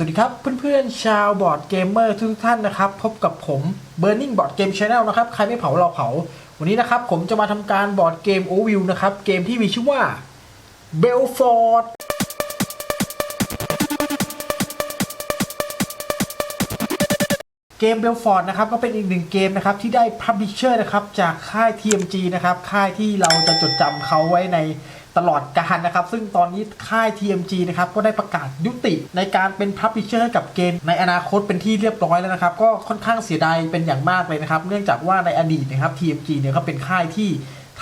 สวัสดีครับเพื่อนๆชาวบอร์ดเกมเมอร์ทุกท่านนะครับ พบกับผม Burning Board Game Channel นะครับ ใครไม่เผาเราเผา วันนี้นะครับผมจะมาทำการบอร์ดเกม Overview นะครับ เกมที่มีชื่อว่า Belfort เกม Belfort นะครับก็เป็นอีกหนึ่งเกมนะครับ ที่ได้ Publisher นะครับ จากค่าย TMG นะครับ ค่ายที่เราจะจดจำเขาไว้ใน ตลอดกาลนะครับ ซึ่งตอนนี้ค่าย TMG นะครับก็ได้ประกาศยุติในการเป็น Publisher ให้กับเกมในอนาคตเป็นที่เรียบร้อยแล้วนะครับ ก็ค่อนข้างเสียดายเป็นอย่างมากเลยนะครับ เนื่องจากว่าในอดีตนะครับ TMG เนี่ยก็เป็นค่ายที่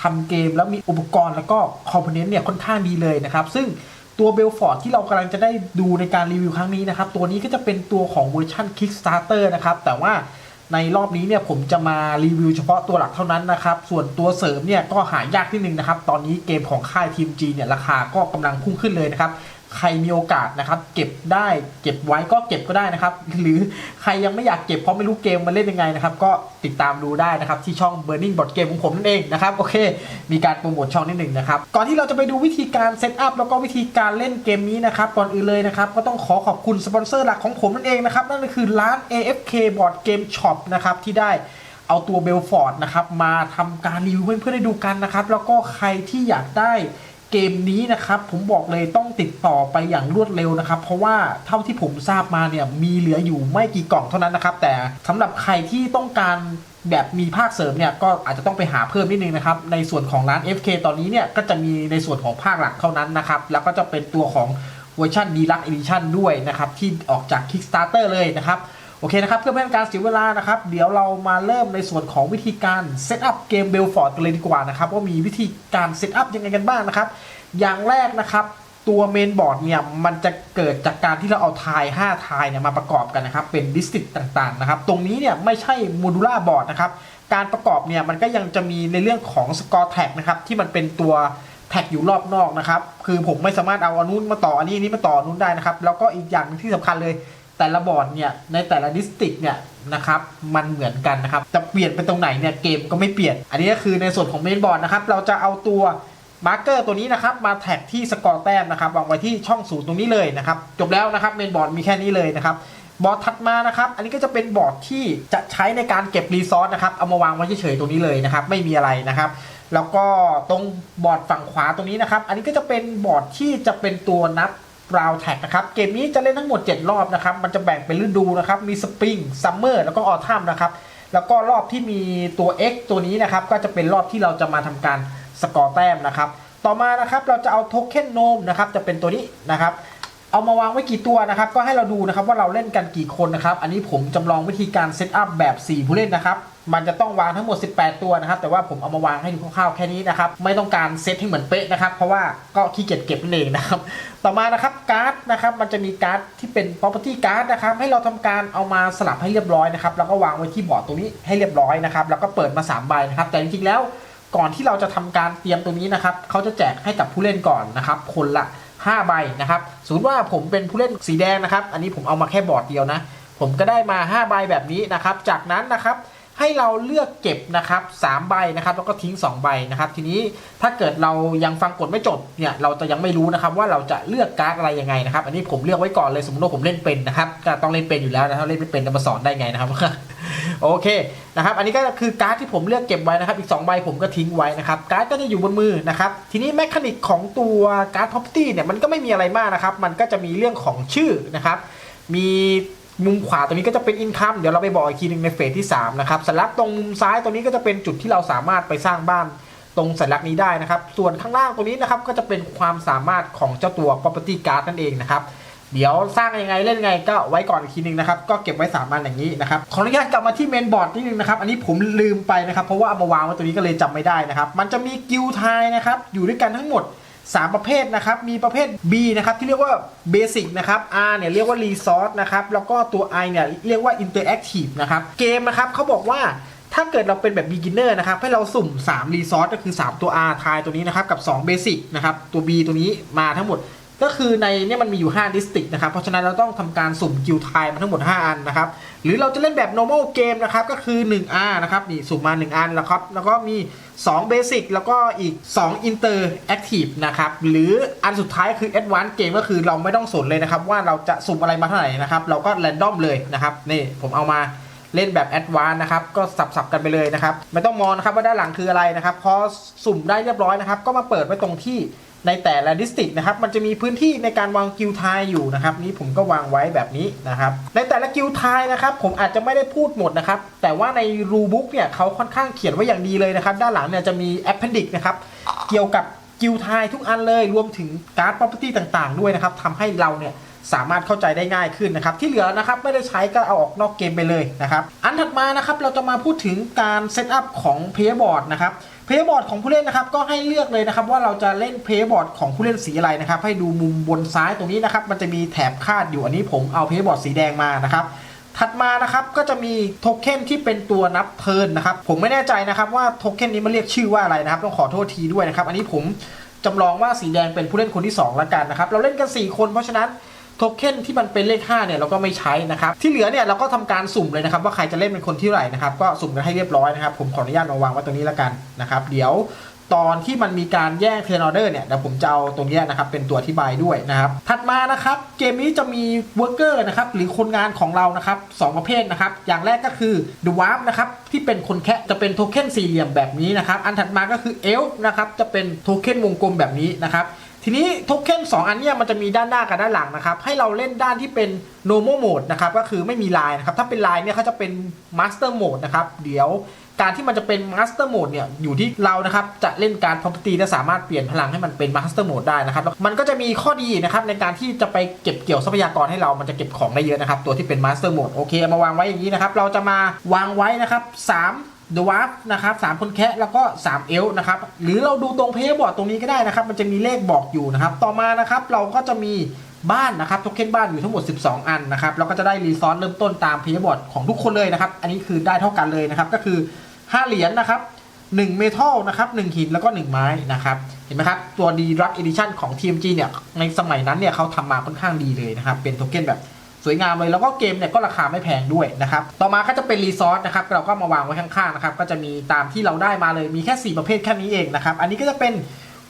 ทำเกมแล้วมีอุปกรณ์แล้วก็คอมโพเนนต์เนี่ยค่อนข้างดีเลยนะครับ ซึ่งตัวเบลฟอร์ดที่เรากำลังจะได้ดูในการรีวิวครั้งนี้นะครับ ตัวนี้ก็จะเป็นตัวของเวอร์ชัน Kickstarter นะครับ แต่ว่า ในรอบนี้เนี่ยผมจะมารีวิวเฉพาะตัวหลักเท่านั้นนะครับ ส่วนตัวเสริมเนี่ยก็หายากนิดนึงนะครับ ตอนนี้เกมของค่ายทีมจีเนี่ยราคาก็กำลังพุ่งขึ้นเลยนะครับ ใครมีโอกาสนะครับ เก็บได้เก็บไว้ก็เก็บก็ได้นะครับ หรือใครยังไม่อยากเก็บเพราะไม่รู้เกมมันเล่นยังไงนะครับ ก็ติดตามดูได้นะครับที่ช่อง Burning Board Game ของผมนั่นเองนะครับโอเค มีการโปรโมทช่องนิดหนึ่งนะครับ ก่อนที่เราจะไปดูวิธีการเซตอัพแล้วก็วิธีการเล่นเกมนี้นะครับก่อนอื่นเลยนะครับ ก็ต้องขอขอบคุณสปอนเซอร์หลักของผมนั่นเองนะครับนั่นก็คือร้าน AFK Board Game Shop นะครับที่ได้เอาตัวเบลฟอร์ดนะครับมาทำการรีวิวเพื่อนๆได้ดูกันนะครับแล้วก็ใครที่อยากได้ เกมนี้นะครับผมบอกเลยต้องติดต่อไปอย่างรวดเร็วนะครับ เพราะว่าเท่าที่ผมทราบมาเนี่ยมีเหลืออยู่ไม่กี่กล่องเท่านั้นนะครับ แต่สำหรับใครที่ต้องการแบบมีภาคเสริมเนี่ยก็อาจจะต้องไปหาเพิ่มนิดนึงนะครับ ในส่วนของร้าน FK ตอนนี้เนี่ยก็จะมีในส่วนของภาคหลักเท่านั้นนะครับ แล้วก็จะเป็นตัวของเวอร์ชัน Deluxe Edition ด้วยนะครับ ที่ออกจาก Kickstarter เลยนะครับ โอเคนะครับเพื่อไม่ให้การเสียเวลานะครับเดี๋ยวเรามาเริ่มในส่วนของวิธีการเซตอัพเกมเบลฟอร์ดกันเลยดีกว่านะครับว่ามีวิธีการเซตอัพยังไงกันบ้างนะครับ อย่างแรกนะครับตัวเมนบอร์ดเนี่ยมันจะเกิดจากการที่เราเอาทาย 5 ทายเนี่ยมาประกอบกันนะครับ เป็นดิสติกต่างๆนะครับ ตรงนี้เนี่ยไม่ใช่โมดูล่าบอร์ดนะครับ การประกอบเนี่ยมันก็ยังจะมีในเรื่องของสกอร์แท็กนะครับที่มันเป็นตัวแท็กอยู่รอบนอกนะครับ คือผมไม่สามารถเอาอันนู้นมาต่ออันนี้อันนี้มาต่ออันนู้นได้นะครับ แล้วก็อีกอย่างหนึ่งที่สำคัญเลย แต่ละบอร์ดเนี่ยในแต่ละดิสติกเนี่ยนะครับมันเหมือนกันนะครับจะเปลี่ยนไปตรงไหนเนี่ยเกมก็ไม่เปลี่ยน อันนี้ก็คือในส่วนของเมนบอร์ดนะครับเราจะเอาตัวมาร์กเกอร์ตัวนี้นะครับมาแท็กที่สกอร์แต้มนะครับวางไว้ที่ช่องศูนย์ตรงนี้เลยนะครับจบแล้วนะครับเมนบอร์ดมีแค่นี้เลยนะครับบอร์ดถัดมานะครับอันนี้ก็จะเป็นบอร์ดที่จะใช้ในการเก็บรีซอสนะครับเอามาวางไว้เฉยๆตรงนี้เลยนะครับไม่มีอะไรนะครับแล้วก็ตรงบอร์ดฝั่งขวาตรงนี้นะครับ อันนี้ก็จะเป็นบอร์ดที่จะเป็นตัวนับ ราวแท็กนะครับ เกมนี้จะเล่นทั้งหมด 7 รอบนะครับ มันจะแบ่งเป็นฤดูนะครับ มีสปริงซัมเมอร์แล้วก็ออทัมนะครับ แล้วก็รอบที่มีตัว X ตัวนี้นะครับ ก็จะเป็นรอบที่เราจะมาทำการสกอร์แต้มนะครับ ต่อมานะครับเราจะเอาโทเค็นโนมนะครับจะเป็นตัวนี้นะครับ เอามาวางไว้กี่ตัวนะครับ ก็ให้เราดูนะครับว่าเราเล่นกันกี่คนนะครับ อันนี้ผมจำลองวิธีการเซตอัพแบบ 4 ผู้เล่นนะครับ มันจะต้องวางทั้งหมด 18 ตัวนะครับ แต่ว่าผมเอามาวางให้ดูคร่าวๆแค่นี้นะครับ ไม่ต้องการเซตให้เหมือนเป๊ะนะครับ เพราะว่าก็ขี้เกียจเก็บนั่นเองนะครับ ต่อมานะครับการ์ดนะครับ มันจะมีการ์ดที่เป็น property card นะครับ ให้เราทำการเอามาสลับให้เรียบร้อยนะครับ แล้วก็วางไว้ที่บอร์ดตรงนี้ให้เรียบร้อยนะครับ แล้วก็เปิดมา3ใบนะครับ แต่จริงๆแล้วก่อนที่เราจะทำการเตรียมตรงนี้นะครับเขาจะแจกให้กับผู้เล่นก่อนนะครับคนละ 5 ใบนะครับสมมติว่าผมเป็นผู้เล่นสีแดงนะครับ อันนี้ผมเอามาแค่บอร์ดเดียวนะ ผมก็ได้มา 5 ใบแบบนี้นะครับ จากนั้นนะครับ ให้เราเลือกเก็บนะครับ3ใบนะครับแล้วก็ทิ้ง 2 ใบนะครับ ทีนี้ถ้าเกิดเรายังฟังกฎไม่จบเนี่ยเราจะยังไม่รู้นะครับว่าเราจะเลือกการ์ดอะไรยังไงนะครับ อันนี้ผมเลือกไว้ก่อนเลยสมมติว่าผมเล่นเป็นนะครับก็ต้องเล่นเป็นอยู่แล้วนะถ้าเล่นไม่เป็นจะมาสอนได้ไงนะครับโอเคนะครับ อันนี้ก็คือการ์ดที่ผมเลือกเก็บไว้นะครับ อีก2ใบผมก็ทิ้งไว้นะครับการ์ดก็จะอยู่บนมือนะครับ ทีนี้แมคานิกของตัวการ์ด property เนี่ยมันก็ไม่มีอะไรมากนะครับ มันก็จะมีเรื่องของชื่อนะครับ มี มุมขวาตรงนี้ก็จะเป็น income เดี๋ยวเราไปบอกอีกทีหนึ่งในเฟสที่3นะครับสัญลักษณ์ตรงมุมซ้ายตรงนี้ก็จะเป็นจุดที่เราสามารถไปสร้างบ้านตรงสัญลักษณ์นี้ได้นะครับ ส่วนข้างล่างตรงนี้นะครับก็จะเป็นความสามารถของเจ้าตัว property card นั่นเองนะครับเดี๋ยวสร้างยังไงเล่นยังไงก็ไว้ก่อนอีกทีหนึงนะครับ ก็เก็บไว้3อันอย่างนี้นะครับขออนุญาตกลับมาที่เมนบอร์ดนิดนึงนะครับ อันนี้ผมลืมไปนะครับ เพราะว่าเอามาวางไว้ตรงนี้ก็เลยจำไม่ได้นะครับ มันจะมีกิลไทนะครับอยู่ด้วยกันทั้งหมด 3 ประเภทนะครับ มีประเภท B นะครับ ที่เรียกว่า Basic นะครับ R เนี่ยเรียกว่า Resource นะครับ แล้วก็ตัว I เนี่ยเรียกว่า Interactive นะครับ เกมนะครับเขาบอกว่าถ้าเกิดเราเป็นแบบ beginner นะครับ ให้เราสุ่ม 3 resource ก็คือ 3 ตัว R ทายตัวนี้นะครับ กับ 2 basic นะครับ ตัว B ตัวนี้มาทั้งหมด ก็คือในเนี่ยมันมีอยู่ 5 ดิสติกนะครับ เพราะฉะนั้นเราต้องทำการสุ่มกิลไทม์มาทั้งหมด 5 อันนะครับ หรือเราจะเล่นแบบ normal game นะครับ ก็คือ 1R นะครับ นี่สุ่มมา 1 อันแล้วครับ แล้วก็มี 2 basic แล้วก็อีก 2 interactive นะครับ หรืออันสุดท้ายคือ advanced game ก็คือเราไม่ต้องสนเลยนะครับ ว่าเราจะสุ่มอะไรมาเท่าไหร่นะครับ เราก็ random เลยนะครับ นี่ผมเอามาเล่นแบบแอดวานนะครับ ก็สับๆกันไปเลยนะครับ ไม่ต้องมองนะครับว่าด้านหลังคืออะไรนะครับ พอสุ่มได้เรียบร้อยนะครับ ก็มาเปิดไว้ตรงที่ ในแต่ละดิสติกนะครับมันจะมีพื้นที่ในการวางกิลไทายอยู่นะครับนี่ผมก็วางไว้แบบนี้นะครับในแต่ละกิลไทายนะครับผมอาจจะไม่ได้พูดหมดนะครับแต่ว่าในรูบุ๊กเนี่ยเขาค่อนข้างเขียนไว้อย่างดีเลยนะครับด้านหลังเนี่ยจะมี appendix นะครับเกี่ยวกับกิลไทายทุกอันเลยรวมถึงการ์ด property ต่างๆ ด้วยนะครับทำให้เราเนี่ยสามารถเข้าใจได้ง่ายขึ้นนะครับ ที่เหลือนะครับไม่ได้ใช้ก็เอาออกนอกเกมไปเลยนะครับ อันถัดมานะครับเราจะมาพูดถึงการเซตอัพของเพย์บอร์ดนะครับ เพย์บอร์ดของผู้เล่นนะครับก็ให้เลือกเลยนะครับว่าเราจะเล่นเพย์บอร์ดของผู้เล่นสีอะไรนะครับให้ดูมุมบนซ้ายตรงนี้นะครับมันจะมีแถบคาดอยู่อันนี้ผมเอาเพย์บอร์ดสีแดงมานะครับถัดมานะครับก็จะมีโทเค็นที่เป็นตัวนับเทิร์นนะครับผมไม่แน่ใจนะครับว่าโทเค็นนี้มันเรียกชื่อว่าอะไรนะครับต้องขอโทษทีด้วยนะครับอันนี้ผมจำลองว่าสีแดงเป็นผู้เล่นคนที่สองแล้วกันนะครับเราเล่นกัน 4 คนเพราะฉะนั้น โทเค็นที่มันเป็นเลข5เนี่ยเราก็ไม่ใช้นะครับที่เหลือเนี่ยเราก็ทำการสุ่มเลยนะครับว่าใครจะเล่นเป็นคนที่ไหร่นะครับก็สุ่มกันให้เรียบร้อยนะครับผมขออนุญาตมาวางไว้ตรงนี้แล้วกันนะครับเดี๋ยวตอนที่มันมีการแย่งเทรนออเดอร์เนี่ยเดี๋ยวผมจะเอาตรงนี้นะครับเป็นตัวอธิบายด้วยนะครับ ถัดมานะครับเกมนี้จะมีเวิร์กเกอร์นะครับหรือคนงานของเรานะครับสองประเภทนะครับ อย่างแรกก็คือ The Warp นะครับที่เป็นคนแคะจะเป็นโทเค็นสี่เหลี่ยมแบบนี้นะครับ อันถัดมาก็คือ Elf นะครับจะเป็นโทเค็นวงกลมแบบนี้นะครับ ทีนี้โทเค็น2อันเนี้ยมันจะมีด้านหน้ากับด้านหลังนะครับ ให้เราเล่นด้านที่เป็น normal mode นะครับ ก็คือไม่มีลายนะครับ ถ้าเป็นลายเนี่ยเขาจะเป็น master mode นะครับ เดี๋ยวการที่มันจะเป็น master mode เนี่ยอยู่ที่เรานะครับ จะเล่นการ property และสามารถเปลี่ยนพลังให้มันเป็น master mode ได้นะครับแล้วมันก็จะมีข้อดีนะครับในการที่จะไปเก็บเกี่ยวทรัพยากรให้เรา มันจะเก็บของได้เยอะนะครับ ตัวที่เป็น master mode โอเคเอามาวางไว้อย่างนี้นะครับ เราจะมาวางไว้นะครับ3 ดวาร์ฟนะครับสามคนแคะแล้วก็ 3 เอลนะครับหรือเราดูตรงเพย์บอร์ดตรงนี้ก็ได้นะครับ มันจะมีเลขบอกอยู่นะครับ ต่อมานะครับเราก็จะมีบ้านนะครับโทเค็นบ้านอยู่ทั้งหมด 12 อันนะครับเราก็จะได้รีซอสเริ่มต้นตามเพย์บอร์ดของทุกคนเลยนะครับ อันนี้คือได้เท่ากันเลยนะครับ ก็คือ 5 เหรียญนะครับ1เมทัลนะครับ1หินแล้วก็ 1 ไม้นะครับเห็นไหมครับตัว D Ruck Edition ของ TMG เนี่ยในสมัยนั้นเนี่ยเขาทำมาค่อนข้างดีเลยนะครับเป็นโทเค็นแบบ สวยงามเลยแล้วก็เกมเนี่ยก็ราคาไม่แพงด้วยนะครับต่อมาก็จะเป็นรีซอสนะครับเราก็มาวางไว้ข้างๆนะครับก็จะมีตามที่เราได้มาเลยมีแค่ 4 ประเภทแค่นี้เองนะครับอันนี้ก็จะเป็น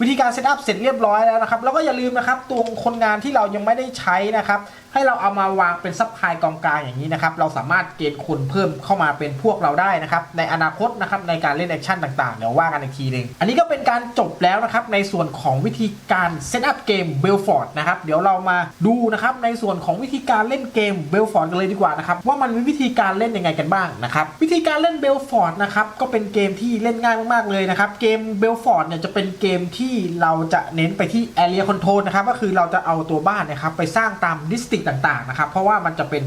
วิธีการเซตอัพเสร็จเรียบร้อยแล้วนะครับแล้วก็อย่าลืมนะครับตัวคนงานที่เรายังไม่ได้ใช้นะครับ ให้เราเอามาวางเป็นซับพลายกองกลางอย่างนี้นะครับ เราสามารถเกณฑ์คนเพิ่มเข้ามาเป็นพวกเราได้นะครับ ในอนาคตนะครับในการเล่นแอคชั่นต่างๆ เดี๋ยวว่ากันอีกทีหนึงอันนี้ก็เป็นการจบแล้วนะครับ ในส่วนของวิธีการเซตอัพเกมเบลฟอร์ดนะครับ เดี๋ยวเรามาดูนะครับในส่วนของวิธีการเล่นเกมเบลฟอร์ดกันเลยดีกว่านะครับว่ามันมีวิธีการเล่นยังไงกันบ้างนะครับวิธีการเล่นเบลฟอร์ดนะครับก็เป็นเกมที่เล่นง่ายมากๆเลยนะครับเกมเบลฟอร์ดเนี่ยจะเป็นเกมที่เราจะเน้นไปที่ Area Control นะครับก็คือเราจะเอาตัวบ้านนะครับไปสร้างตามดิสติกต่างๆนะครับเพราะว่ามันจะเป็น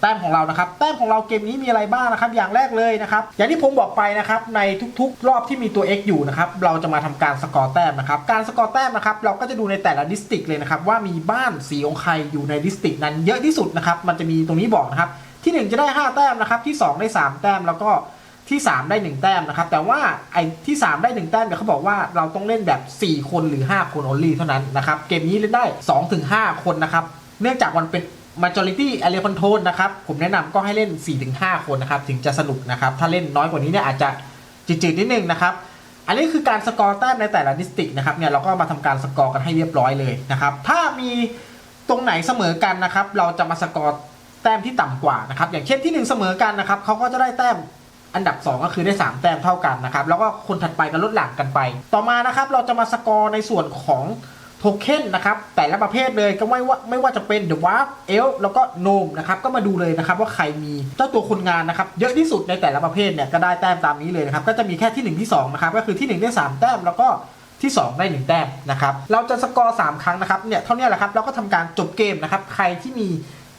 แต้มของเรานะครับแต้มของเราเกมนี้มีอะไรบ้างนะครับ อย่างแรกเลยนะครับอย่างที่ผมบอกไปนะครับในทุกๆ รอบที่มีตัว X อยู่นะครับเราจะมาทำการสกอร์แต้มนะครับการสกอร์แต้มนะครับเราก็จะดูในแต่ละดิสติกเลยนะครับว่ามีบ้านสีองค์ใครอยู่ในดิสติกนั้นเยอะที่สุดนะครับมันจะมีตรงนี้บอกนะครับที่ 1 จะได้ 5 แต้มนะครับที่ 2 ได้ 3 แต้มแล้วก็ที่ 3 ได้ 1 แต้มนะครับ แต่ว่าไอ้ที่ 3 ได้ 1 แต้มเนี่ยเขาบอกว่าเราต้องเล่นแบบ 4 คนหรือ 5 คน only เท่านั้นนะครับ เกมนี้เล่นได้ 2-5 คนนะครับ เนื่องจากมันเป็น majority area control นะครับ ผมแนะนำก็ให้เล่น 4-5 คนนะครับ ถึงจะสนุกนะครับ ถ้าเล่นน้อยกว่านี้เนี่ยอาจจะจืดๆนิดนึงนะครับ อันนี้คือการสกอร์แต้มในแต่ละดิสติกนะครับเนี่ยเราก็มาทำการสกอร์กันให้เรียบร้อยเลยนะครับ ถ้ามีตรงไหนเสมอกันนะครับ เราจะมาสกอร์แต้มที่ต่ำกว่านะครับ อย่างเช่นที่ 1 เสมอกันนะครับเขาก็จะได้แต้มอันดับ 2 ก็คือได้ 3 แต้มเท่ากันนะครับ แล้วก็คนถัดไปก็ลดหลั่งกันไป ต่อมานะครับเราจะมาสกอร์ในส่วนของ โทเค็นนะครับแต่ละประเภทเลยก็ไม่ว่าไม่ว่าจะเป็น The Warp Elf แล้วก็ Gnome นะครับก็มาดูเลยนะครับว่าใครมีเจ้าตัวคนงานนะครับเยอะที่สุดในแต่ละประเภทเนี่ยก็ได้แต้มตามนี้เลยนะครับก็จะมีแค่ที่ 1 ที่2นะครับก็คือที่ 1 ได้ 3 แต้มแล้วก็ที่ 2 ได้ 1 แต้มนะครับเราจะสกอร์ 3 ครั้งนะครับเนี่ยเท่านี้แหละครับเราก็ทำการจบเกมนะครับใครที่มี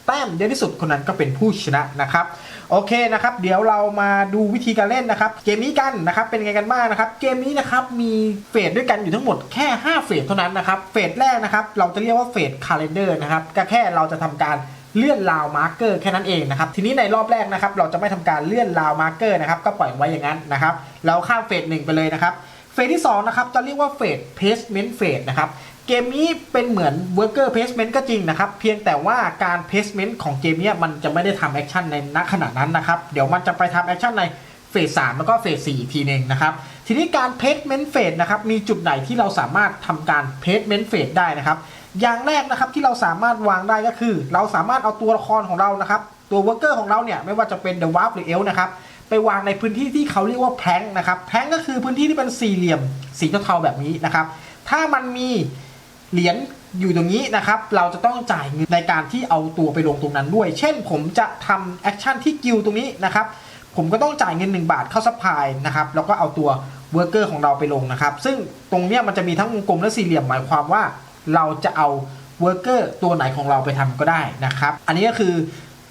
แต้มเยอะที่สุดคนนั้นก็เป็นผู้ชนะนะครับ โอเคนะครับ เดี๋ยวเรามาดูวิธีการเล่นนะครับ เกมนี้กันนะครับ เป็นไงกันบ้างนะครับ เกมนี้นะครับมีเฟสด้วยกันอยู่ทั้งหมดแค่ 5 เฟสเท่านั้นนะครับ เฟสแรกนะครับ เราจะเรียกว่าเฟสคาล endar นะครับ ก็แค่เราจะทำการเลื่อนราวมาร์กเกอร์แค่นั้นเองนะครับ ทีนี้ในรอบแรกนะครับ เราจะไม่ทำการเลื่อนราวมาร์กเกอร์นะครับ ก็ปล่อยไว้อย่างนั้นนะครับ เราข้ามเฟสหนึ่งไปเลยนะครับ เฟสที่2นะครับจะเรียกว่าเฟส placement phase นะครับ เกมนี้เป็นเหมือน worker placement ก็จริงนะครับ เพียงแต่ว่าการ placement ของเกมนี้มันจะไม่ได้ทำแอคชั่นในณขณะนั้นนะครับ เดี๋ยวมันจะไปทำแอคชั่นในเฟส3แล้วก็เฟส4อีกทีหนึ่งนะครับ ทีนี้การ placement phase นะครับ มีจุดไหนที่เราสามารถทำการ placement phase ได้นะครับ อย่างแรกนะครับที่เราสามารถวางได้ก็คือ เราสามารถเอาตัวละครของเรานะครับ ตัว worker ของเราเนี่ยไม่ว่าจะเป็น the warp หรือ elf นะครับไปวางในพื้นที่ที่เขาเรียกว่าแพลงนะครับแพลงก็คือพื้นที่ที่เป็นสี่เหลี่ยมสีเทาๆแบบนี้นะครับถ้ามันมี เหรียญอยู่ตรงนี้นะครับ เราจะต้องจ่ายเงินในการที่เอาตัวไปลงตรงนั้นด้วย เช่นผมจะทำแอคชั่นที่กิลตรงนี้นะครับ ผมก็ต้องจ่ายเงิน 1 บาทเข้าซัพพลายนะครับ แล้วก็เอาตัวเวอร์เกอร์ของเราไปลงนะครับ ซึ่งตรงนี้มันจะมีทั้งวงกลมและสี่เหลี่ยมหมายความว่า เราจะเอาเวอร์เกอร์ตัวไหนของเราไปทำก็ได้นะครับ อันนี้ก็คือ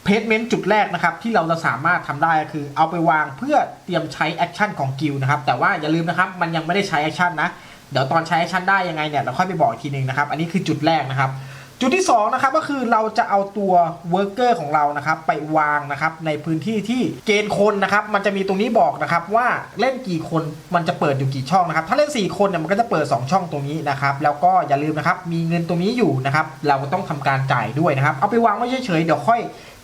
เพจเมนต์จุดแรกนะครับที่เราจะสามารถทำได้ก็คือเอาไปวางเพื่อเตรียมใช้แอคชั่นของกิลนะครับ แต่ว่าอย่าลืมนะครับมันยังไม่ได้ใช้แอคชั่นนะ เดี๋ยวตอนใช้ชั่นได้ยังไงเนี่ยเราค่อยไปบอกอีกทีหนึงนะครับ อันนี้คือจุดแรกนะครับ จุดที่2นะครับก็คือเราจะเอาตัวเวิร์กเกอร์ของเรานะครับไปวางนะครับในพื้นที่ที่เกณฑ์คนนะครับมันจะมีตรงนี้บอกนะครับว่าเล่นกี่คนมันจะเปิดอยู่กี่ช่องนะครับ ถ้าเล่น 4 คนเนี่ยมันก็จะเปิด 2 ช่องตรงนี้นะครับแล้วก็อย่าลืมนะครับมีเงินตรงนี้อยู่นะครับเราก็ต้องทำการจ่ายด้วยนะครับเอาไปวางไว้เฉยๆเดี๋ยวค่อย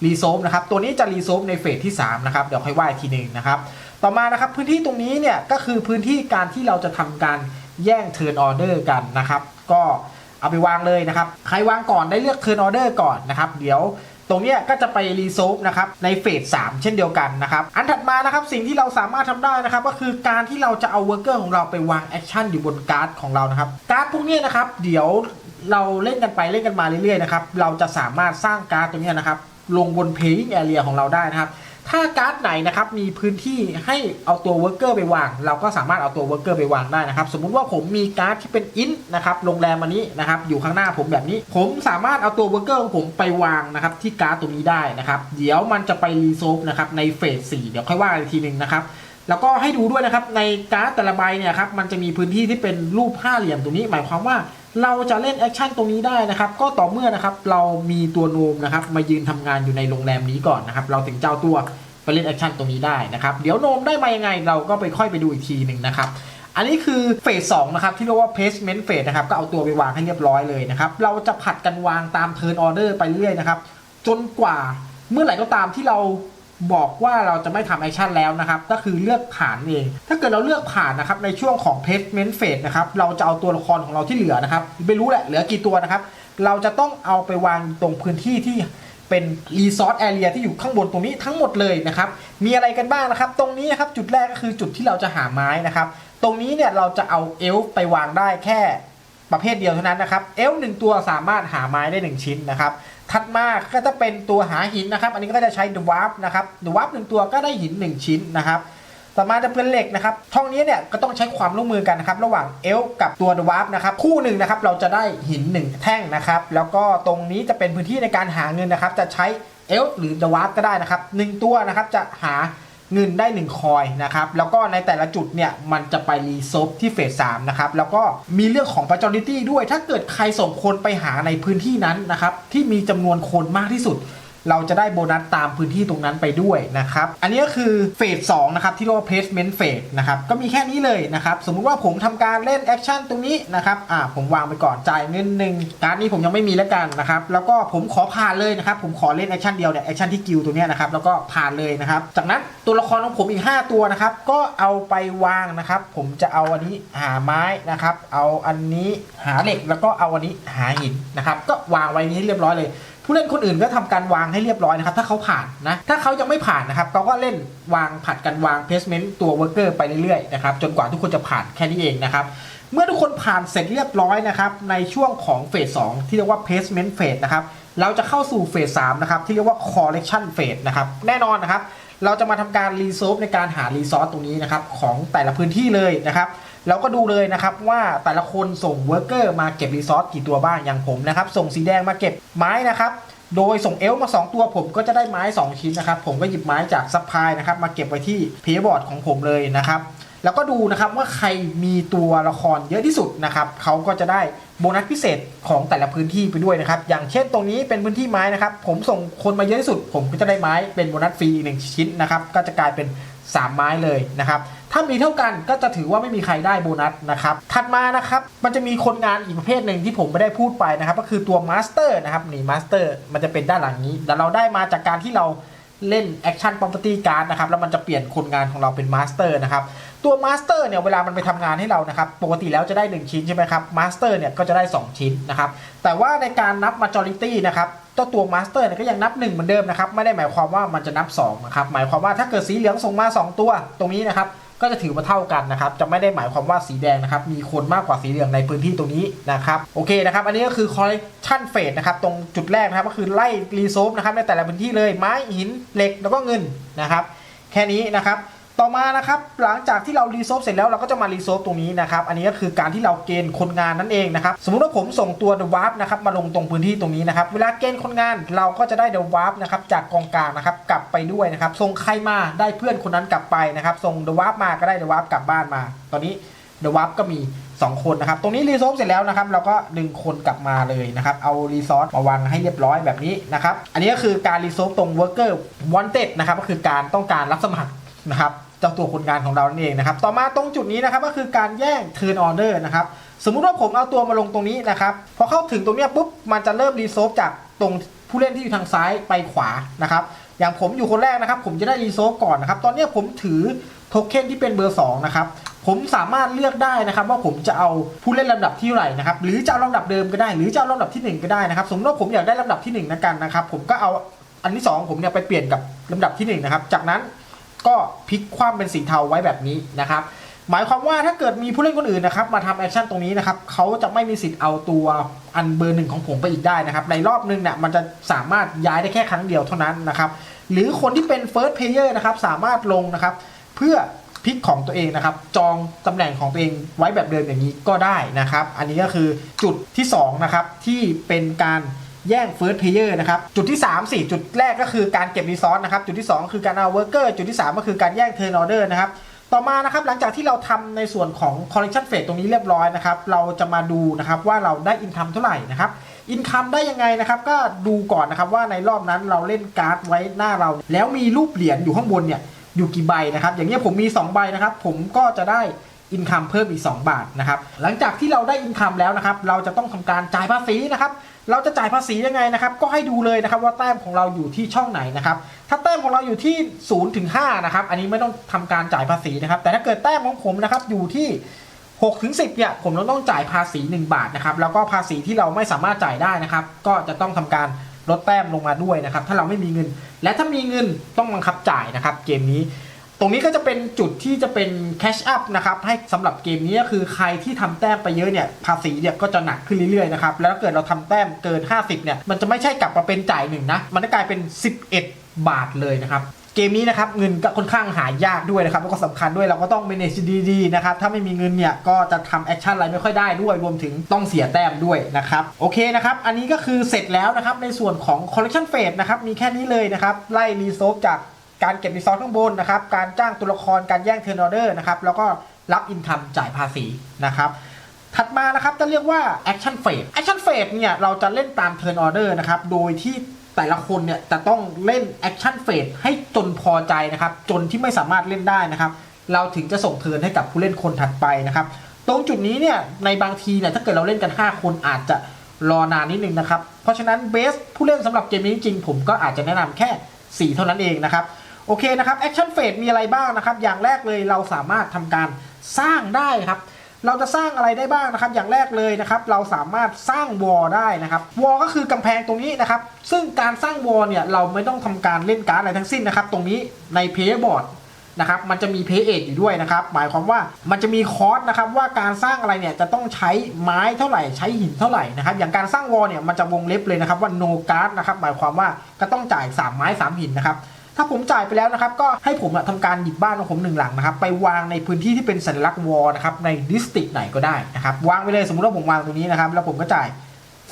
รีโซฟนะครับตัวนี้จะรีโซฟในเฟสที่3นะครับเดี๋ยวค่อยว่าอีกทีหนึ่งนะครับ ต่อมานะครับพื้นที่ตรงนี้เนี่ยก็คือพื้นที่การที่เราจะทำการแย่งเทิร์นออเดอร์กันนะครับก็เอาไปวางเลยนะครับ ใครวางก่อนได้เลือกเทิร์นออเดอร์ก่อนนะครับ เดี๋ยวตรงนี้ก็จะไปรีโซฟนะครับในเฟส3เช่นเดียวกันนะครับ อันถัดมานะครับสิ่งที่เราสามารถทำได้นะครับ ก็คือการที่เราจะเอาเวอร์เกอร์ของเราไปวางแอคชั่นอยู่บนการ์ดของเรานะครับ การ์ดพวกนี้นะครับ เดี๋ยวเราเล่นกันไปเล่นกันมาเรื่อยๆนะครับ เราจะสามารถสร้างการ์ดตรงนี้นะครับ ลงบน playing area ของเราได้นะครับ ถ้าการ์ดไหนนะครับมีพื้นที่ให้เอาตัว worker ไปวาง เราก็สามารถเอาตัว worker ไปวางได้นะครับ สมมุติว่าผมมีการ์ดที่เป็น int นะครับโรงแรมอันนี้นะครับอยู่ข้างหน้าผมแบบนี้ ผมสามารถเอาตัว worker ของผมไปวางนะครับที่การ์ดตรงนี้ได้นะครับ เดี๋ยวมันจะไปรีโซฟนะครับในเฟส4เดี๋ยวค่อยว่ากันอีกทีหนึ่งนะครับแล้วก็ให้ดูด้วยนะครับในการ์ดแต่ละใบเนี่ยครับมันจะมีพื้นที่ที่เป็นรูปห้าเหลี่ยมตรงนี้ หมายความว่า เราจะเล่นแอคชั่นตรงนี้ได้นะครับ ก็ต่อเมื่อนะครับเรามีตัวโนมนะครับ มายืนทำงานอยู่ในโรงแรมนี้ก่อนนะครับ เราถึงเจ้าตัวไปเล่นแอคชั่นตรงนี้ได้นะครับ เดี๋ยวโนมได้มายังไงเราก็ไปค่อยไปดูอีกทีหนึ่งนะครับ อันนี้คือเฟสสองนะครับที่เรียกว่า placement phase นะครับ ก็เอาตัวไปวางให้เรียบร้อยเลยนะครับ เราจะผัดกันวางตาม turn order ไปเรื่อยนะครับ จนกว่าเมื่อไหร่ก็ตามที่เรา บอกว่าเราจะไม่ทำแอคชั่นแล้วนะครับ ก็คือเลือกผ่านเอง ถ้าเกิดเราเลือกผ่านนะครับในช่วงของ placement phase นะครับ เราจะเอาตัวละครของเราที่เหลือนะครับ ไม่รู้แหละเหลือกี่ตัวนะครับ เราจะต้องเอาไปวางตรงพื้นที่ที่เป็น resource area ที่อยู่ข้างบนตรงนี้ทั้งหมดเลยนะครับ มีอะไรกันบ้างนะครับ ตรงนี้นะครับจุดแรกก็คือจุดที่เราจะหาไม้นะครับ ตรงนี้เนี่ยเราจะเอาเอลฟ์ไปวางได้แค่ประเภทเดียวเท่านั้นนะครับ เอลหนึ่งตัวสามารถหาไม้ได้ 1 ชิ้นนะครับ ถัดมาก็จะเป็นตัวหาหินนะครับ อันนี้ก็จะใช้ดวาร์ฟนะครับดวาร์ฟหนึ่งตัวก็ได้หิน 1 ชิ้นนะครับต่อมาจะเป็นเหล็กนะครับท่องนี้เนี่ยก็ต้องใช้ความร่วมมือกันนะครับ ระหว่างเอลกับตัวดวาร์ฟนะครับ คู่หนึ่งนะครับเราจะได้หิน 1 แท่งนะครับ แล้วก็ตรงนี้จะเป็นพื้นที่ในการหาเงินนะครับ จะใช้เอลหรือดวาร์ฟก็ได้นะครับหนึ่งตัวนะครับจะหา เงินได้ 1 คอยนะครับ แล้วก็ในแต่ละจุดเนี่ยมันจะไปรีซบที่เฟส3นะครับ แล้วก็มีเรื่องของ p ั r จ n ริตี้ด้วย ถ้าเกิดใครส่งคนไปหาในพื้นที่นั้นนะครับ ที่มีจำนวนคนมากที่สุด เราจะได้โบนัสตามพื้นที่ตรงนั้นไปด้วยนะครับ อันนี้ก็คือเฟส2นะครับที่เรียกว่า placement phase นะครับ ก็มีแค่นี้เลยนะครับ สมมุติว่าผมทำการเล่นแอคชั่นตรงนี้นะครับ อ่า ผมวางไปก่อนจ่ายเงินหนึ่งการดนี้ผมยังไม่มีแล้วกันนะครับ แล้วก็ผมขอผ่านเลยนะครับ ผมขอเล่นแอคชั่นเดียวเนี่ย แอคชั่นที่กิลตัวเนี้ยนะครับ แล้วก็ผ่านเลยนะครับ จากนั้นตัวละครของผมอีก 5 ตัวนะครับ ก็เอาไปวางนะครับ ผมจะเอาอันนี้หาไม้นะครับ เอาอันนี้หาเหล็ก แล้วก็เอาอันนี้หาหินนะครับ ก็วางไว้นี้ให้เรียบร้อยเลย ผู้เล่นคนอื่นก็ทำการวางให้เรียบร้อยนะครับ ถ้าเขาผ่านนะ ถ้าเขายังไม่ผ่านนะครับเขาก็เล่นวางผัดกันวาง placement ตัว worker ไปเรื่อยๆนะครับจนกว่าทุกคนจะผ่านแค่นี้เองนะครับเมื่อทุกคนผ่านเสร็จเรียบร้อยนะครับในช่วงของเฟส2ที่เรียกว่า placement phase นะครับเราจะเข้าสู่เฟส3นะครับที่เรียกว่า collection phase นะครับแน่นอนนะครับเราจะมาทำการรีโซฟในการหารีซอสตรงนี้นะครับของแต่ละพื้นที่เลยนะครับ เราก็ดูเลยนะครับว่าแต่ละคนส่งเวิร์กเกอร์มาเก็บรีซอสกี่ตัวบ้างอย่างผมนะครับ ส่งสีแดงมาเก็บไม้นะครับโดยส่งเอลมา 2 ตัวผมก็จะได้ไม้ 2 ชิ้นนะครับ ผมก็หยิบไม้จากซัพพลายนะครับ มาเก็บไว้ที่เพย์บอร์ดของผมเลยนะครับ แล้วก็ดูนะครับว่าใครมีตัวละครเยอะที่สุดนะครับเขาก็จะได้โบนัสพิเศษของแต่ละพื้นที่ไปด้วยนะครับ อย่างเช่นตรงนี้เป็นพื้นที่ไม้นะครับ ผมส่งคนมาเยอะที่สุด ผมก็จะได้ไม้เป็นโบนัสฟรีอีกหนึ่งชิ้นนะครับ ก็จะกลายเป็น 3 ไม้เลยนะครับ ถ้ามีเท่ากันก็จะถือว่าไม่มีใครได้โบนัสนะครับ ถัดมานะครับ มันจะมีคนงานอีกประเภทหนึ่งที่ผมไม่ได้พูดไปนะครับ ก็คือตัวมาสเตอร์นะครับนี่มาสเตอร์มันจะเป็นด้านหลังนี้ แต่เราได้มาจากการที่เราเล่นแอคชั่น property card นะครับ แล้วมันจะเปลี่ยนคนงานของเราเป็นมาสเตอร์นะครับ ตัวมาสเตอร์เนี่ย เวลามันไปทำงานให้เรานะครับ ปกติแล้วจะได้ 1 ชิ้นใช่ไหมครับมาสเตอร์เนี่ย ก็จะได้ 2 ชิ้นนะครับ แต่ว่าในการนับ majority นะครับ เจ้าตัวมาสเตอร์เนี่ยก็ยังนับ 1 เหมือนเดิมนะครับ ไม่ได้หมายความว่ามันจะนับ2นะครับหมายความว่าถ้าเกิดสีเหลืองส่งมา 2 ตัวตรงนี้นะครับก็จะถือว่าเท่ากันนะครับจะไม่ได้หมายความว่าสีแดงนะครับมีคนมากกว่าสีเหลืองในพื้นที่ตรงนี้นะครับโอเคนะครับอันนี้ก็คือคอลเลคชันเฟสนะครับตรงจุดแรกนะครับก็คือไล่รีโซฟนะครับในแต่ละพื้นที่เลยไม้หินเหล็กแล้วก็เงินนะครับแค่นี้นะครับ ต่อมานะครับหลังจากที่เรารีโซฟเสร็จแล้วเราก็จะมารีโซฟตรงนี้นะครับอันนี้ก็คือการที่เราเกณฑ์คนงานนั่นเองนะครับสมมุติว่าผมส่งตัวเดวาร์ปนะครับมาลงตรงพื้นที่ตรงนี้นะครับเวลาเกณฑ์คนงานเราก็จะได้เดอะวาร์ปนะครับจากกองกลางนะครับกลับไปด้วยนะครับส่งใครมาได้เพื่อนคนนั้นกลับไปนะครับส่งเดอะวาร์ปมาก็ได้เดอะวาร์ปกลับบ้านมา ตอนนี้เดอะวาร์ปก็มี 2 คนนะครับ ตรงนี้รีโซฟเสร็จแล้วนะครับ เราก็ดึงคนกลับมาเลยนะครับ เอารีซอสมาวางให้เรียบร้อยแบบนี้นะครับ อันนี้ก็คือการรีโซฟตรง worker wanted นะครับ ก็คือการต้องการรับสมัคร นะครับเจ้าตัวคนงานของเรานั่นเองนะครับ ต่อมาตรงจุดนี้นะครับก็คือการแย่ง turn order นะครับ สมมุติว่าผมเอาตัวมาลงตรงนี้นะครับพอเข้าถึงตรงนี้ปุ๊บมันจะเริ่มรีโซฟจากตรงผู้เล่นที่อยู่ทางซ้ายไปขวานะครับอย่างผมอยู่คนแรกนะครับ ผมจะได้รีโซฟก่อนนะครับ ตอนนี้ผมถือโทเค็นที่เป็นเบอร์2นะครับผมสามารถเลือกได้นะครับ ว่าผมจะเอาผู้เล่นลำดับที่เท่าไหร่นะครับหรือจะเอาลำดับเดิมก็ได้ หรือจะเอาลำดับทีหนึ่1 ก็ได้นะครับ สมมติว่าผมอยากได้ลำดับที่1นะกันนะครับ ผมก็เอาอันที่ 2 ผมเนี่ยไปเปลี่ยนกับลำดับที่1นะครับจากนั้น ก็พลิกคว่ำเป็นสีเทาไว้แบบนี้นะครับหมายความว่าถ้าเกิดมีผู้เล่นคนอื่นนะครับมาทำแอคชั่นตรงนี้นะครับเขาจะไม่มีสิทธิ์เอาตัวอันเบอร์หนึ่งของผมไปอีกได้นะครับ ในรอบนึงเนี่ยมันจะสามารถย้ายได้แค่ครั้งเดียวเท่านั้นนะครับ หรือคนที่เป็น First Player นะครับสามารถลงนะครับ เพื่อพลิกของตัวเองนะครับ จองตำแหน่งของตัวเองไว้แบบเดิมอย่างนี้ก็ได้นะครับ อันนี้ก็คือจุดที่2นะครับที่เป็นการ แย่ง First Player นะครับ จุดที่ 3 4 จุดแรกก็คือการเก็บรีซอสนะครับ จุดที่ 2 คือการเอา Worker จุดที่ 3 ก็คือการแย่ง Turn Order นะครับ ต่อมานะครับหลังจากที่เราทำในส่วนของ collection phase ตรงนี้เรียบร้อยนะครับ เราจะมาดูนะครับว่าเราได้ income เท่าไหร่นะครับ income ได้ยังไงนะครับ ก็ดูก่อนนะครับว่าในรอบนั้นเราเล่นการ์ดไว้หน้าเรา แล้วมีรูปเหรียญอยู่ข้างบนเนี่ยอยู่กี่ใบนะครับ อย่างนี้ยผมมี 2 ใบนะครับ ผมก็จะได้อินคัมเพิ่มอีก 2 บาทนะครับ หลังจากที่เราได้อินคัมแล้วนะครับ เราจะต้องทำการจ่ายภาษีนะครับ เราจะจ่ายภาษียังไงนะครับ ก็ให้ดูเลยนะครับว่าแต้มของเราอยู่ที่ช่องไหนนะครับ ถ้าแต้มของเราอยู่ที่0ถึง5นะครับ อันนี้ไม่ต้องทำการจ่ายภาษีนะครับ แต่ถ้าเกิดแต้มของผมนะครับอยู่ที่6ถึง10เนี่ยผมต้องจ่ายภาษี 1 บาทนะครับ แล้วก็ภาษีที่เราไม่สามารถจ่ายได้นะครับ ก็จะต้องทำการลดแต้มลงมาด้วยนะครับ ถ้าเราไม่มีเงิน และถ้ามีเงินต้องบังคับจ่ายนะครับ เกมนี้ ตรงนี้ก็จะเป็นจุดที่จะเป็นแคชอัพนะครับให้สำหรับเกมนี้ก็คือใครที่ทำแต้มไปเยอะเนี่ยภาษีเนี่ยก็จะหนักขึ้นเรื่อยๆนะครับแล้วถ้าเกิดเราทำแต้มเกิน 50เนี่ยมันจะไม่ใช่กลับมาเป็นจ่ายหนึ่งนะมันจะกลายเป็น 11 บาทเลยนะครับเกมนี้นะครับเงินก็ค่อนข้างหายากด้วยนะครับแล้วก็สำคัญด้วยเราก็ต้อง manage ดีๆนะครับถ้าไม่มีเงินเนี่ยก็จะทำแอคชั่นอะไรไม่ค่อยได้ด้วยรวมถึงต้องเสียแต้มด้วยนะครับโอเคนะครับอันนี้ก็คือเสร็จแล้วนะครับในส่วนของ collection phase นะครับมีแค่นี้เลยนะครับไล่รีโซฟจาก การเก็บรีซอสข้างบนนะครับ การจ้างตัวละครการแย่งเทอร์นอเดอร์นะครับ แล้วก็รับอินคัมจ่ายภาษีนะครับ ถัดมานะครับจะเรียกว่า Action Phase Action Phase เนี่ยเราจะเล่นตาม Turn Order นะครับ โดยที่แต่ละคนเนี่ยจะต้องเล่น Action Phase ให้จนพอใจนะครับ จนที่ไม่สามารถเล่นได้นะครับ เราถึงจะส่งเทิร์นให้กับผู้เล่นคนถัดไปนะครับ ตรงจุดนี้เนี่ยในบางทีเนี่ยถ้าเกิดเราเล่นกัน 5 คนอาจจะรอนานนิดนึงนะครับ เพราะฉะนั้นเบสผู้เล่นสำหรับเกมนี้จริงผมก็อาจจะแนะนำแค่ 4 เท่านั้นเองนะครับ โอเคนะครับแอคชั่นเฟสมีอะไรบ้างนะครับ อย่างแรกเลยเราสามารถทำการสร้างได้ครับ เราจะสร้างอะไรได้บ้างนะครับ อย่างแรกเลยนะครับ เราสามารถสร้างวอลได้นะครับวอลก็คือกำแพงตรงนี้นะครับ ซึ่งการสร้างวอลเนี่ยเราไม่ต้องทำการเล่นการ์ดอะไรทั้งสิ้นนะครับ ตรงนี้ในเพย์บอร์ดนะครับมันจะมีเพย์เอทอยู่ด้วยนะครับ หมายความว่ามันจะมีคอร์สนะครับว่าการสร้างอะไรเนี่ยจะต้องใช้ไม้เท่าไหร่ใช้หินเท่าไหร่นะครับ อย่างการสร้างวอลเนี่ยมันจะวงเล็บเลยนะครับว่า no card นะครับหมายความว่าก็ต้องจ่ายสามไม้สามหินนะครับ ถ้าผมจ่ายไปแล้วนะครับก็ให้ผมอะทำการหยิบบ้านของผมหนึ่งหลังนะครับไปวางในพื้นที่ที่เป็นสัญลักษณ์วอลนะครับในดิสติกไหนก็ได้นะครับวางไปเลยสมมติว่าผมวางตรงนี้นะครับแล้วผมก็จ่าย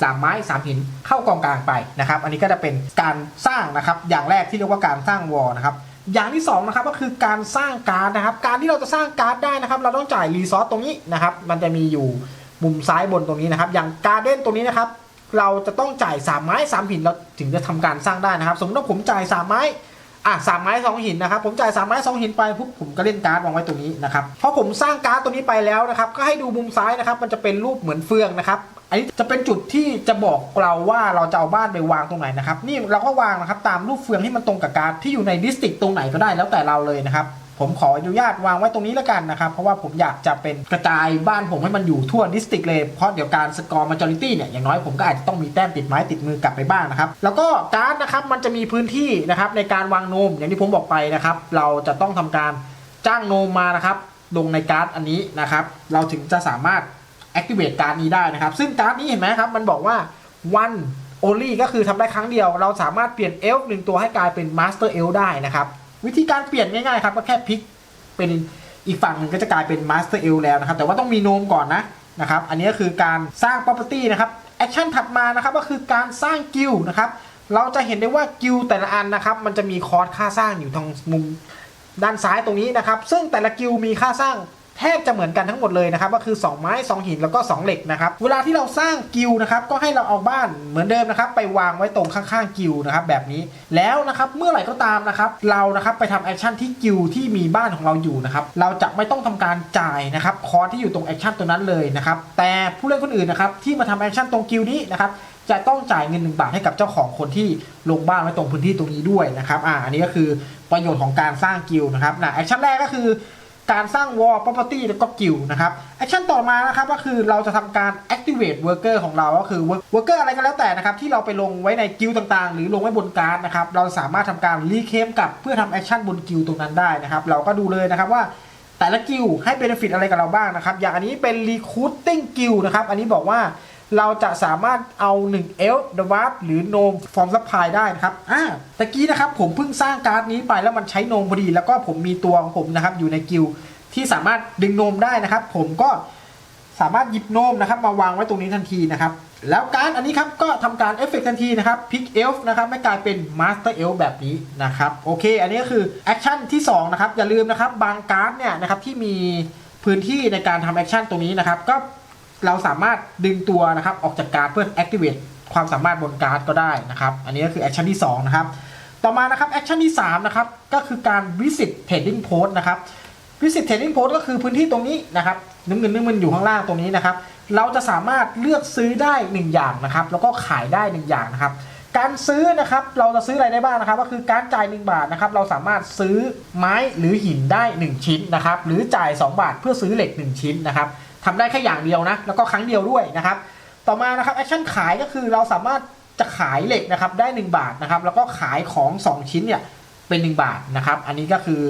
สามไม้สามหินเข้ากองกลางไปนะครับอันนี้ก็จะเป็นการสร้างนะครับอย่างแรกที่เรียกว่าการสร้างวอลนะครับอย่างที่2นะครับก็คือการสร้างการ์ดนะครับ การที่เราจะสร้างการ์ดได้นะครับ เราต้องจ่ายรีซอสตรงนี้นะครับ มันจะมีอยู่มุมซ้ายบนตรงนี้นะครับ อย่างการ์เด้นตรงนี้นะครับ เราจะต้องจ่ายสามไม้สามหินเราถึงจะทำการสร้างได้นะครับ สมมติว่าผมจ่ายสามไม้ อะสามไม้สองหินนะครับผมจ่ายสามไม้สองหินไปปุ๊บผมก็เล่นการ์ดวางไว้ตรงนี้นะครับพอผมสร้างการ์ดตัวนี้ไปแล้วนะครับก็ให้ดูมุมซ้ายนะครับมันจะเป็นรูปเหมือนเฟืองนะครับอันนี้จะเป็นจุดที่จะบอกเราว่าเราจะเอาบ้านไปวางตรงไหนนะครับนี่เราก็วางนะครับตามรูปเฟืองที่มันตรงกับการ์ดที่อยู่ในดิสติกตรงไหนก็ได้แล้วแต่เราเลยนะครับ ผมขออนุญาตวางไว้ตรงนี้แล้วกันนะครับ เพราะว่าผมอยากจะเป็นกระจายบ้านผมให้มันอยู่ทั่วดิสติกเลยเพราะเดี๋ยวการสกอร์มาจอริตี้เนี่ยอย่างน้อยผมก็อาจจะต้องมีแต้มติดไม้ติดมือกลับไปบ้างนะครับ แล้วก็การ์ดนะครับมันจะมีพื้นที่นะครับในการวางโนมอย่างที่ผมบอกไปนะครับ เราจะต้องทำการจ้างโนมมานะครับลงในการ์ดอันนี้นะครับ เราถึงจะสามารถ activate การ์ดนี้ได้นะครับ ซึ่งการ์ดนี้เห็นไหมครับ มันบอกว่า one only ก็คือทำได้ครั้งเดียว เราสามารถเปลี่ยนเอลฟ์หนึ่งตัวให้กลายเป็น master elf ได้นะครับ วิธีการเปลี่ยนง่ายๆครับก็แค่พลิกเป็นอีกฝั่งหนึ่งก็จะกลายเป็น Master L แล้วนะครับ แต่ว่าต้องมีโนมก่อนนะนะครับอันนี้ก็คือการสร้าง Property นะครับแอคชั่นถัดมานะครับก็คือการสร้างกิลนะครับเราจะเห็นได้ว่ากิลแต่ละอันนะครับมันจะมีคอร์สค่าสร้างอยู่ทางมุมด้านซ้ายตรงนี้นะครับ ซึ่งแต่ละกิลมีค่าสร้าง แทบจะเหมือนกันทั้งหมดเลยนะครับก็คือ 2 ไม้ 2 หินแล้วก็ 2 เหล็กนะครับเวลาที่เราสร้างกิลด์นะครับก็ให้เราเอาบ้านเหมือนเดิมนะครับไปวางไว้ตรงข้างๆกิลด์นะครับแบบนี้แล้วนะครับเมื่อไหร่ก็ตามนะครับเรานะครับไปทำแอคชั่นที่กิลที่มีบ้านของเราอยู่นะครับเราจะไม่ต้องทำการจ่ายนะครับคอร์ที่อยู่ตรงแอคชั่นตัวนั้นเลยนะครับแต่ผู้เล่นคนอื่นนะครับที่มาทำแอคชั่นตรงกิลนี้นะครับจะต้องจ่ายเงินหนึ่งบาทให้กับเจ้าของคนที่ลงบ้านไว้ตรงพื้นที่ตรงนี้ด้วยนะครับ อ่า อันนี้ก็คือประโยชน์ของการสร้างกิลนะครับนะแอคชั่นแรกก็คือ การสร้าง wall property แล้วก็ guild นะครับแอคชั่นต่อมานะครับก็คือเราจะทำการ activate worker ของเราก็คือ worker อะไรก็แล้วแต่นะครับที่เราไปลงไว้ใน guild ต่างๆ หรือลงไว้บนการ์ดนะครับเราสามารถทำการ reclaim กลับเพื่อทำแอคชั่นบน guild ตรงนั้นได้นะครับเราก็ดูเลยนะครับว่าแต่ละกิลด์ให้ benefit อะไรกับเราบ้างนะครับอย่างอันนี้เป็น recruiting guild นะครับอันนี้บอกว่า เราจะสามารถเอา1 elf d w a r f หรือ gnome form supply ได้นะครับอ่าตะกี้นะครับผมเพิ่งสร้างการ์ดนี้ไปแล้วมันใช้โนมพอดี แล้วก็ผมมีตัวของผมนะครับอยู่ในกิลที่สามารถดึงโนมได้นะครับ ผมก็สามารถหยิบโนมนะครับมาวางไว้ตรงนี้ทันทีนะครับแล้วการดอันนี้ครับก็ทำการเอฟเฟกทันทีนะครับพิกเอลฟ์นะครับไม่กลายเป็นมาสเตอร์เอลแบบนี้นะครับโอเค อันนี้ก็คือแอคชั่นที่สองนะครับอย่าลืมนะครับบางการ์ดเนี่ยนะครับที่มีพื้นที่ในการทำแอคชั่นตรงนี้นะครับก็ เราสามารถดึงตัวนะครับออกจากการ์ดเพื่อ activate ความสามารถบนการ์ดก็ได้นะครับ อันนี้ก็คือแอคชั่นที่2นะครับ ต่อมานะครับแอคชั่นที่3นะครับ ก็คือการ visit trading post นะครับ visit trading post ก็คือพื้นที่ตรงนี้นะครับน้ำเงินน้ำมันอยู่ข้างล่างตรงนี้นะครับ เราจะสามารถเลือกซื้อได้ 1 อย่างนะครับ แล้วก็ขายได้ 1 อย่างนะครับ การซื้อนะครับ เราจะซื้ออะไรได้บ้างนะครับ ก็คือการจ่าย 1 บาทนะครับ เราสามารถซื้อไม้หรือหินได้ 1 ชิ้นนะครับ หรือจ่าย 2 บาทเพื่อซื้อเหล็ก 1 ชิ้นนะครับ ทำได้แค่อย่างเดียวนะ แล้วก็ครั้งเดียวด้วยนะครับ ต่อมานะครับแอคชั่นขายก็คือเราสามารถจะขายเหล็กนะครับได้ 1 บาทนะครับแล้วก็ขายของ 2 ชิ้นเนี่ยเป็น 1 บาทนะครับ อันนี้ก็คือ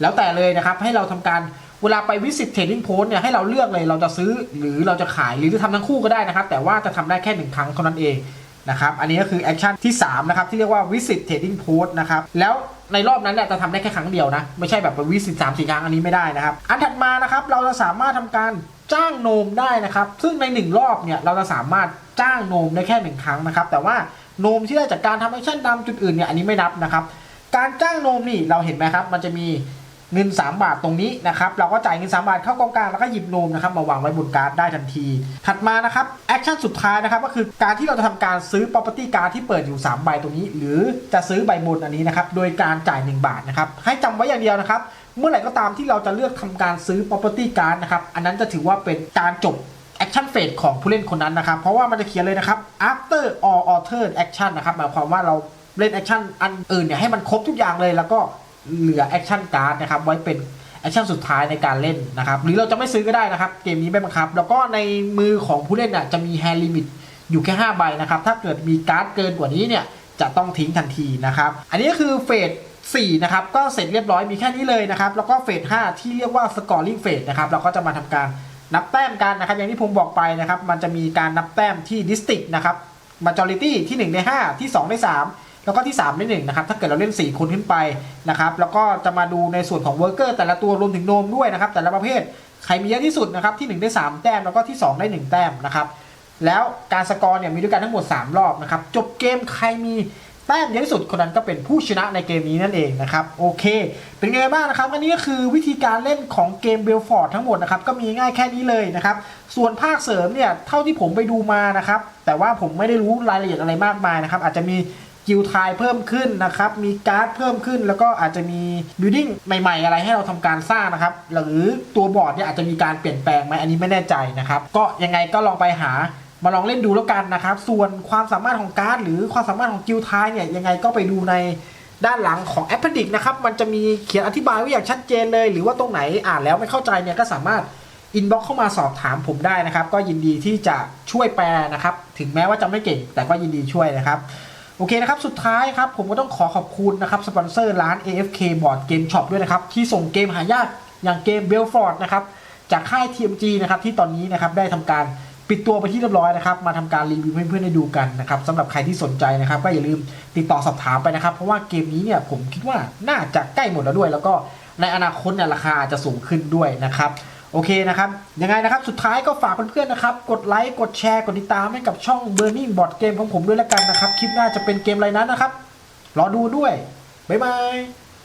แล้วแต่เลยนะครับให้เราทำการเวลาไปวิสิตเทรดดิ้งโพสเนี่ยให้เราเลือกเลยเราจะซื้อหรือเราจะขายหรือจะทำทั้งคู่ก็ได้นะครับ แต่ว่าจะทำได้แค่หนึ่งครั้งเท่านั้นเอง นะครับ อันนี้ก็คือแอคชั่นที่ 3 นะครับ ที่เรียกว่า visit trading post นะครับ แล้วในรอบนั้นเนี่ยจะทำได้แค่ครั้งเดียวนะ ไม่ใช่แบบไปวิสิตสามสี่ครั้งอันนี้ไม่ได้นะครับ อันถัดมานะครับเราจะสามารถทำการจ้างโนมได้นะครับ ซึ่งในหนึ่งรอบเนี่ยเราจะสามารถจ้างโนมได้แค่หนึ่งครั้งนะครับ แต่ว่าโนมที่ได้จากการทำแอคชั่นตามจุดอื่นเนี่ยอันนี้ไม่นับนะครับ การจ้างโนมนี่เราเห็นไหมครับ มันจะมี เงิน 3 บาทตรงนี้นะครับเราก็จ่ายเงิน 3 บาทเข้ากองกลางแล้วก็หยิบโนมนะครับมาวางไว้บนการ์ดได้ทันที ถัดมานะครับแอคชั่นสุดท้ายนะครับก็คือการที่เราจะทำการซื้อ property card ที่เปิดอยู่ 3 ใบตรงนี้ หรือจะซื้อใบบนอันนี้นะครับโดยการจ่าย 1 บาทนะครับให้จำไว้อย่างเดียวนะครับเมื่อไหร่ก็ตามที่เราจะเลือกทำการซื้อ property card นะครับอันนั้นจะถือว่าเป็นการจบแอคชั่นเฟสของผู้เล่นคนนั้นนะครับ เพราะว่ามันจะเขียนเลยนะครับ after all altered action นะครับหมายความว่าเราเล่นแอคชั่นอันอื่นเนี่ยให้มันครบทุกอย่างเลยแล้วก็ เหลือแอคชั่นการ์ดนะครับไว้เป็นแอคชั่นสุดท้ายในการเล่นนะครับ หรือเราจะไม่ซื้อก็ได้นะครับ เกมนี้ไม่บังคับ แล้วก็ในมือของผู้เล่นน่ะจะมีแฮร์ลิมิตอยู่แค่5ใบนะครับ ถ้าเกิดมีการ์ดเกินกว่านี้เนี่ยจะต้องทิ้งทันทีนะครับ อันนี้ก็คือเฟส4นะครับ ก็เสร็จเรียบร้อยมีแค่นี้เลยนะครับ แล้วก็เฟส5ที่เรียกว่า scoring phase นะครับ เราก็จะมาทำการนับแต้มกันนะครับ อย่างที่ผมบอกไปนะครับ มันจะมีการนับแต้มที่ district นะครับ majority ที่ 1 ใน 5 ที่ 2 ใน 3 แล้วก็ที่3ใน1นะครับถ้าเกิดเราเล่น 4 คนขึ้นไปนะครับแล้วก็จะมาดูในส่วนของ worker แต่ละตัวรวมถึงโนมด้วยนะครับแต่ละประเภทใครมีเยอะที่สุดนะครับที่ 1 ได้ 3 แต้มแล้วก็ที่ 2 ได้ 1 แต้มนะครับแล้วการสกอร์เนี่ยมีด้วยกันทั้งหมด 3 รอบนะครับจบเกมใครมีแต้มเยอะที่สุดคนนั้นก็เป็นผู้ชนะในเกมนี้นั่นเองนะครับโอเค เป็นไงบ้างนะครับอันนี้ก็คือวิธีการเล่นของเกมเบลฟอร์ดทั้งหมดนะครับก็มีง่ายแค่นี้เลยนะครับส่วนภาคเสริมเนี่ยเท่าที่ผมไปดูมานะครับแต่ว่าผมไม่ได้รู้รายละเอียดอะไรมากมายนะครับอาจจะมี กิลทายเพิ่มขึ้นนะครับ มีการ์ดเพิ่มขึ้น แล้วก็อาจจะมีบิลดิ้งใหม่ ๆ อะไรให้เราทำการสร้างนะครับ หรือตัวบอร์ดเนี่ยอาจจะมีการเปลี่ยนแปลงไหมอันนี้ไม่แน่ใจนะครับ ก็ยังไงก็ลองไปหามาลองเล่นดูแล้วกันนะครับ ส่วนความสามารถของการ์ดหรือความสามารถของกิลทายเนี่ยยังไงก็ไปดูในด้านหลังของ a p p e n d i x นะครับ มันจะมีเขียนอธิบายไว้อย่างชัดเจนเลย หรือว่าตรงไหนอ่านแล้วไม่เข้าใจเนี่ยก็สามารถอินบ็อกเข้ามาสอบถามผมได้นะครับ ก็ยินดีที่จะช่วยแปลนะครับ ถึงแม้ว่าจะไม่เก่ง แต่ก็ยินดีช่วยนะครับ โอเคนะครับ สุดท้ายครับ ผมก็ต้องขอขอบคุณนะครับ สปอนเซอร์ร้าน AFK Board Game Shop ด้วยนะครับ ที่ส่งเกมหายากอย่างเกม Belfort นะครับ จากค่าย TMG นะครับ ที่ตอนนี้นะครับได้ทำการปิดตัวไปที่เรียบร้อยนะครับ มาทำการรีวิวให้เพื่อนๆได้ดูกันนะครับสำหรับใครที่สนใจนะครับ ก็อย่าลืมติดต่อสอบถามไปนะครับ เพราะว่าเกมนี้เนี่ยผมคิดว่าน่าจะใกล้หมดแล้วด้วย แล้วก็ในอนาคตเนี่ยราคาอาจจะสูงขึ้นด้วยนะครับ โอเคนะครับ ยังไงนะครับ สุดท้ายก็ฝากเพื่อนๆนะครับ กดไลค์ กดแชร์ กดติดตามให้กับช่อง Burning Board Game ของผมด้วยแล้วกันนะครับ คลิปหน้าจะเป็นเกมอะไรนั้นนะครับ รอดูด้วย บ๊ายบาย